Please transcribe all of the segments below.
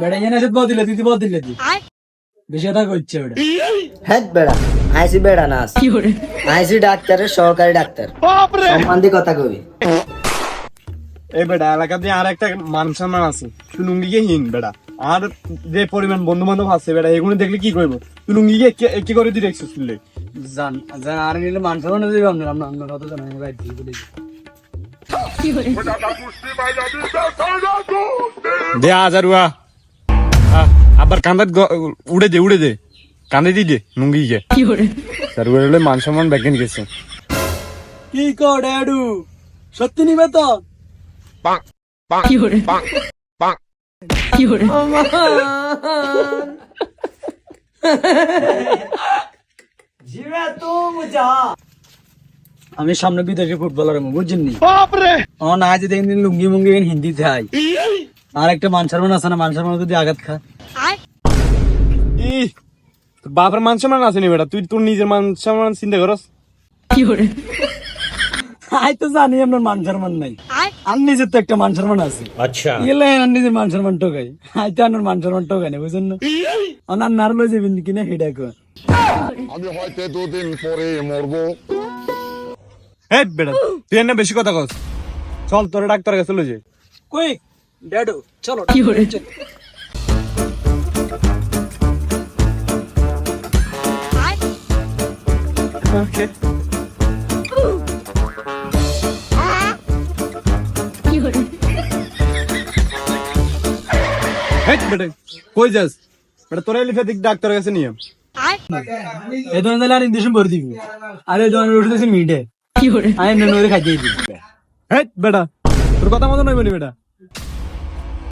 বেড়া এনে এসে বদিলে দিদি বদিলে দি। বেশি করছে ওটা হ্যাঁ বেড়া আইসি বেড়া নাস আইসি ডাক্তারের সহকারী ডাক্তার। সম্মান কথা কবি। এই বেটা এলাকাতে আর একটা মান সম্মান আছে। তুই লুঙ্গি গিয়ে হিন বেটা আর যে পরিমাণ বন্ধু বান্ধব আছে বেটা এগুলো দেখলে কি করব লুঙ্গি গিয়ে কি করে দিই দেখছিস জান জান আর নিলে মনে দিবে ভাই দিয়ে বলে দে আবার কান্দাত উড়ে দে উড়ে দে। কান্দে দি দে লুঙ্গি গিয়ে তার উড়ে মান সম্মান ব্যাগেন গেছে। কি কর ড্যাডু সত্যি নিবে তো? আমি সামনে বিদেশি ফুটবলার আমি বুঝছেন নি আমার না যদি লুঙ্গি মুঙ্গি হিন্দি চাই আর একটা মানসারমান আছে না মানসারমান যদি আঘাত খা। ই তোর বাপের মান সম্মান আছে নি বেটা? তুই তোর নিজের মান সম্মান চিন্তা করস। আই তো জানি আপনার মান সম্মান নাই। আর নিজের তো একটা মান সম্মান আছে। আচ্ছা। এলে আর নিজের মান সম্মান টোকাই আই তো আপনার মান সম্মান টোকাই না বুঝছেন না? নার লই যাবেন কিনা হেডা কর। আমি হয়তো দুদিন পরে মরবো। এই বেটা তুই এনে বেশি কথা কস। চল তোর ডাক্তার কাছে লই যাই। কই? ড্যাডু চলো। চল। ওকে হেই বেটা কই যাস? বেটা তোর এলিফেটিক ডাক্তার কাছে নিয়ে এই ধরনের তাহলে আর ইঞ্জেকশন ভরে দিবি। আর এই ধরনের ওষুধ আছে মিটে আমি এমনি নইরে খাইতে দিবি। হেই বেটা তোর কথা মতো নইবো নি বেটা।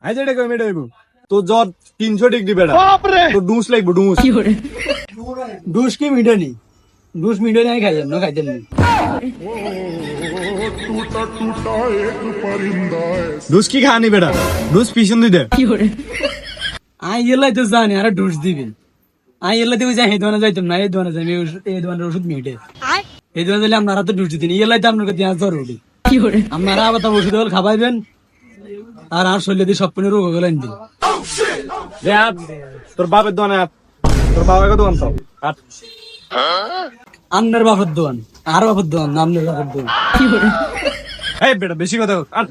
আই যেটা কই মেটা হইবো। তোর জ্বর তিনশো ডিগ্রি বেটা। তোর ডুস লাগবো ডুস ডুস কি মিটে নি? দুশ মিডিও নাই খাই না খাইতে ডুস কি খানি বেটা? ডুস পিছন দিতে আই এলাই তো জানি আর ডুস দিবি। আই এলাই তো যাই এই যাইতাম না এই দোকানে যাই এই দোকানের ওষুধ মিটে। এই দোকানে দিলে আপনারা তো ডুস দিতেন এলাই তো আপনার কাছে জ্বর উঠি। আপনারা আবার তো ওষুধ খাবাইবেন আর আর শরীরে দিয়ে সব পনেরো রোগ গেলেন দিন তোর বাপের দোকানে তোর বাবাকে দোকান তো। হাত আপনার বাপের দোকান আর বাপের দোকান না আপনার বাপের দোকান এই বেটা বেশি কথা। হাত।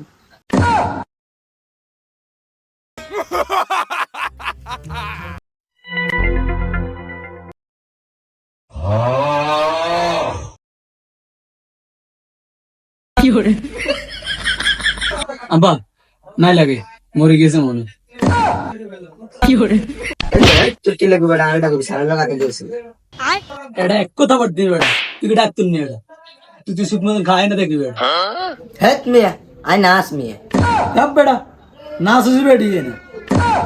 আব্বা নাই লাগে মরে গেছে মনে তোর কি লাগবে বেড়া আমি ডাকবি সারা লাগাতে দিয়েছি এটা এক কথা তুই ডাক্তার নিয়ে এটা তুই তুই মতন খায় না দেখবি হ্যাঁ মিয়া আই মিয়া। বেড়ি না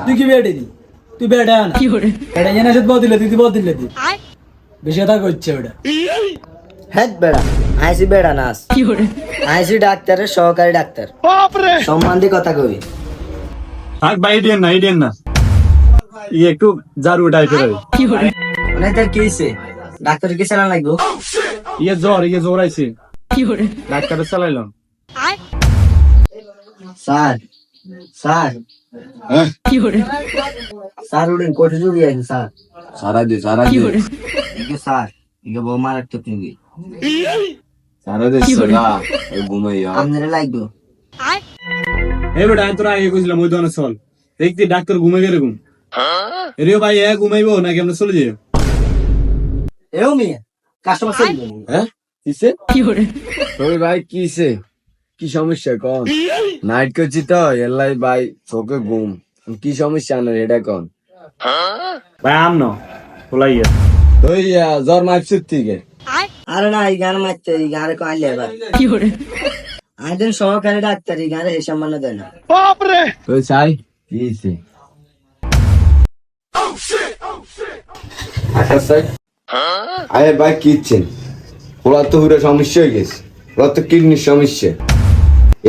তুই কি তুই বেড়া না বেড়া এনে এসে বদিলে দিদি বদিলে দি। বেশি কথা করছে ওটা হ্যাঁ বেড়া আইসি বেড়া নাস আইসি ডাক্তারের সহকারী ডাক্তার। সম্মান দিয়ে কথা কবি। থাক ভাই না ইডিয়ান না। ই একটু জারু টাইপের অনেক তার কি হয়েছে ডাক্তার কি চালান লাগবো? ইয়ে জ্বর ইয়ে জ্বর আইছে। ডাক্তারে চালাইলাম। Sir sir. স্যার উঠেন কোটে চুরি আছে স্যার। সারা দে সারা দে। একে স্যার একে বউ মার একটা তুমি সারা দে সারা ঘুমাইয়া আপনারা লাগবো? এই বেটা তোরা আগে কইছিলাম ওই দোকানে চল। দেখতি ডাক্তার ঘুমে গেলে ঘুম। রে ভাই এ ঘুমাইবো নাকি আমরা চলে যাই? এও মিয়া কাস্টমার চলবে হ্যাঁ? কিসে? ওই ভাই কিসে? কি সমস্যা কন? নাইট করছি তো এলাই ভাই চোখে ঘুম। কি সমস্যা না এটা কন? ভাই আম ন খোলাইয়া ওই আহ, জ্বর মাপছিস থেকে। আরে না এই গান মারতে এই গানে কো আইলে এবার। আইদেন সহকারী ডাক্তার এই গানে হিসাব মানে দেয় না। ওই চাই কিসে? আচ্ছা আরে ভাই কিচ্ছেন ওরা তো হুরে সমস্যা হয়ে গেছে। ওরা তো কিডনির সমস্যা।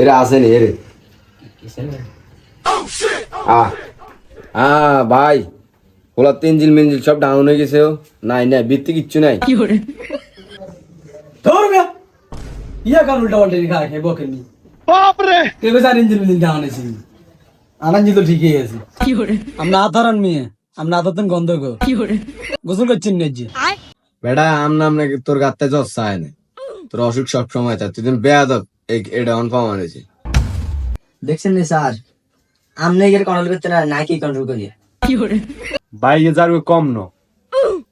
এরা আসেনি এরে। আহ ভাই মিনজিল সব ডাউন হয়ে গেছে ও। নাই নাই বৃত্তি কিচ্ছু নাই। ধর মিয়া ইয়া কার উল্টা পাল্টা খা খেয়ে বকেন নি বাপ রে কে বেজার ইঞ্জিন মিঞ্জিন দাওয়ানেছি আনাজি তো ঠিকই আছে আমরা আধারণ মেয়ে। আমরা আথাতন গন্ধ গো গোসল করছেন নেজি বেটা আম নাম নাকি তোর গাতে জ্বর চায় না। তোর অসুখ সব সময় থাকে তুই বেয়াদব এটা অন পাওয়া মানেছে দেখছেন নি স্যার? আপনি এগুলো কন্ট্রোল করতে না নাকি কন্ট্রোল করি? ভাই ইয়ে যার কম ন।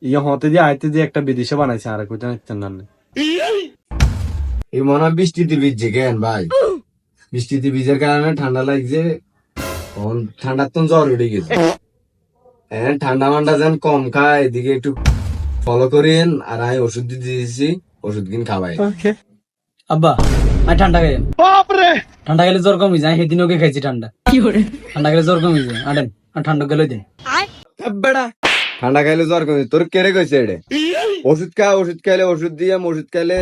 ইয়ে হতে দিয়ে আইতে দিয়ে একটা বিদেশে বানাইছে আর কোথাও নিচ্ছেন না। এই মনে হয় বৃষ্টিতে ভিজছে কেন ভাই? বৃষ্টিতে ভিজের কারণে ঠান্ডা লাগছে। ঠান্ডার তো জ্বর উঠে গেছে। হ্যাঁ ঠান্ডা মান্ডা যেন কম খায় এদিকে একটু ফলো করেন আর আমি ওষুধ দিয়ে দিয়েছি ওষুধ কিন খাওয়াই আব্বা আমি ঠান্ডা খাই ঠান্ডা খেলে জ্বর কমে যায় সেদিন ওকে খাইছি ঠান্ডা। কি করে? ঠান্ডা খেলে জ্বর কমে যায়। আটেন আর ঠান্ডা গেলে দিন। বেড়া। ঠান্ডা খাইলে জ্বর কমে তোর কেড়ে কইছে এটা ওষুধ খা ওষুধ খাইলে ওষুধ দিয়ে ওষুধ খাইলে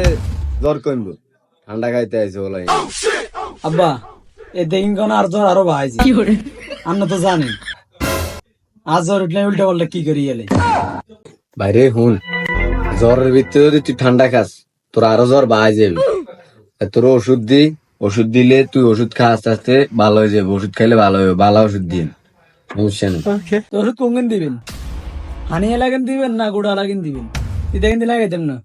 জ্বর কমবো। ঠান্ডা খাইতে আইছে বলাই। আব্বা এ দেখুন কোন আর জ্বর আরও ভাইছি আমরা তো জানি। জ্বর উঠলে উল্টা পাল্টা কি করি গেলে বাইরে হুন জ্বরের ভিতরে যদি তুই ঠান্ডা খাস তোর আরও জ্বর বাড়াই যাবে তোর ওষুধ দি ওষুধ দিলে তুই ওষুধ খা আস্তে আস্তে ভালো হয়ে যাবে ওষুধ খাইলে ভালো হবে ভালো ওষুধ দিন। সমস্যা নেই ওষুধ কোনদিন দিবেন? হানি লাগান দিবেন না গুড়া লাগান দিবেন? তুই দেখেন দিলে লাগাইতেন না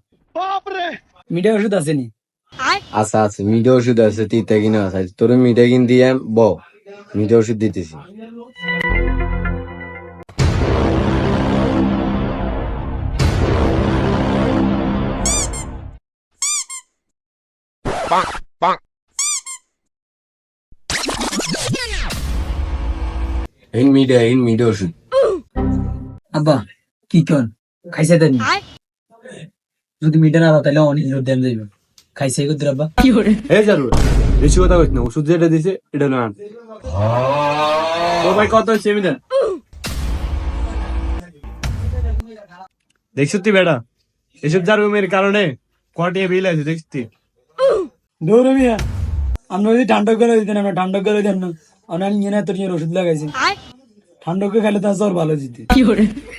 মিডিয়া ওষুধ আসেনি। আচ্ছা আছে মিঠে ওষুধ আছে তিতা কিনা আছে। তোর মিঠে কিন দিয়ে ব মিঠে ওষুধ দিতেছি। এই মিঠে এই মিঠে ওষুধ আব্বা কি কন? খাইছে দেন যদি মিডিয়া না তাহলে অনেক জোর দেন যাইবে। খাইছে কত আব্বা। এই জারু বেশি কথা কইস না ওষুধ যেটা দিছে এটা হলো আন। ও ভাই কত হচ্ছে এমনি দেন দেখছিস তুই বেটা এসব জারুমের কারণে কটিয়ে বিল আছে দেখছিস তুই দৌড়ে মিয়া আমরা যদি ঠান্ডা করে দিতেন আমরা ঠান্ডা করে দেন না। আমরা নিয়ে না তোর ওষুধ লাগাইছি। ঠান্ডা করে খেলে তার জ্বর ভালো যেতে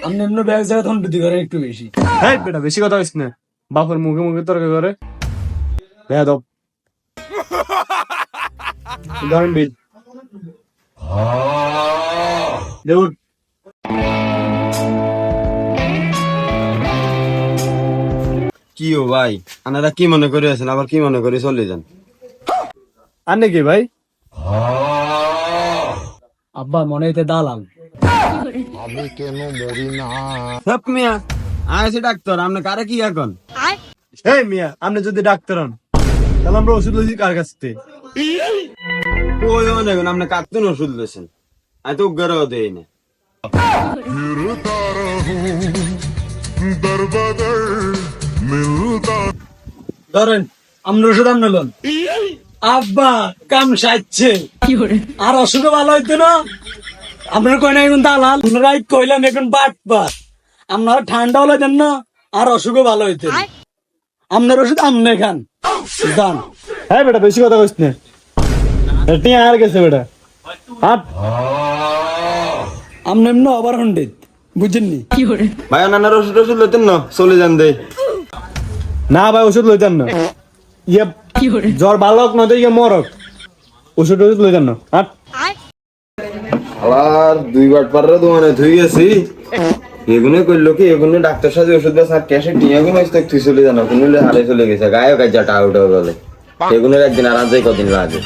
আপনি এমনি ব্যাগ জায়গা তখন দুটি করে একটু বেশি। হ্যাঁ বেটা বেশি কথা কইস না। বাপের মুখে মুখে তর্ক করে। বেয়াদব ধরেন বিল। দেখুন কি ও ভাই আনারা কি মনে করে আছেন আবার কি মনে করে চলে যান আর নাকি ভাই আব্বা মনে হইতে দালাল আমি কেন মরি না সব মিয়া আইসি ডাক্তার আপনি কারে কি এখন এই মিয়া আপনি যদি ডাক্তার হন তাহলে আমরা ওষুধ লইছি কার কাছ থেকে ওই অনেক আপনি কাকতুন ওষুধ লইছেন আমি তো উগ্র দেই না फिरता रहूं दर बदर मिलता ধরেন আমরা ওষুধ আনলেন আব্বা কাম সাজছে আর অসুখ ভালো হইতো না। আপনার না এখন দালাল আপনারা কইলাম এখন বাট বাট। আপনারা ঠান্ডা হলে দেন না আর অসুখ ভালো হইতো আপনার ওষুধ আমনে খান। দান। হ্যাঁ বেটা বেশি কথা কইস না। আর গেছে বেটা। হাট। আমনে এমনি ওভার হান্ড্রেড বুঝছেননি ভাই অন্যান্য ওষুধ ওষুধ লইতেন না? চলে যান দে। না ভাই ওষুধ লইতাম না। ইয়ে জ্বর বালক নয়তো ইয়ে মরক ওষুধ ওষুধ লইতাম না। আর দুই বার পারে দোকানে ধুই গেছি। এগুনে কইলো কি এগুনে ডাক্তার সাথে ওষুধ দেয় স্যার ক্যাশে টিয়া গুলো তুই তুই চলে জানো কোনো হারে চলে গেছে। গায়ে গায়ে যাটা টাউট বলে এগুনের একদিন আর আজ কদিন লাগে।